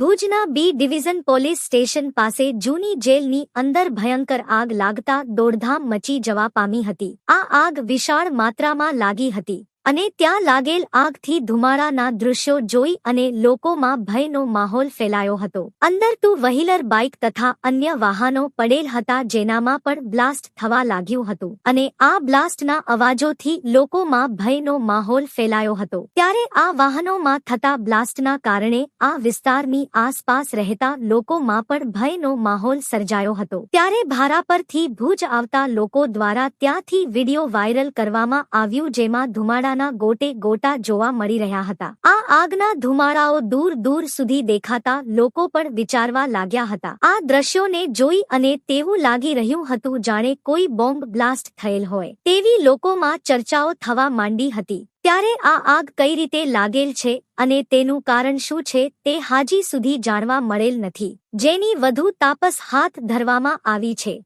ભુજના B division police station પાસે જૂની જેલની અંદર ભયંકર આગ લાગતા દોડધામ મચી જવા પામી હતી. આ આગ વિશાળ માત્રામાં લાગી હતી. અને ત્યાં લાગેલ આગથી ધુમાડાના દૃશ્યો જોઈ અને લોકોમાં ભયનો માહોલ ફેલાયો હતો. અંદર ટુ વ્હીલર બાઇક તથા અન્ય વાહનો પડેલ હતા જેનામાં પણ બ્લાસ્ટ થવા લાગ્યું હતું અને આ બ્લાસ્ટના અવાજોથી લોકોમાં ભયનો માહોલ ફેલાયો હતો. ત્યારે આ વાહનોમાં થતા બ્લાસ્ટના કારણે આ વિસ્તારની આસપાસ રહેતા લોકોમાં પણ ભયનો માહોલ સર્જાયો હતો. ત્યારે ભારા પરથી ભુજ આવતા લોકો દ્વારા ત્યાંથી વીડિયો વાયરલ કરવામાં આવ્યું જેમાં ધુમાડાના ગોટે ગોટા જોવા મળી રહ્યા હતા. આ આગના ધુમાડાઓ દૂર દૂર સુધી દેખાતા લોકો પણ વિચારવા લાગ્યા હતા. આ દ્રશ્યોને જોઈ અને તેવું લાગી રહ્યું હતું જાણે કોઈ બોમ્બ બ્લાસ્ટ થયેલ હોય. તેવી લોકોમાં ચર્ચાઓ થવા માંડી હતી. ત્યારે આ આગ કઈ રીતે લાગેલ છે અને તેનું કારણ શું છે તે હાજી સુધી જાણવા મળેલ નથી. જેની વધુ તાપસ હાથ ધરવામાં આવી છે.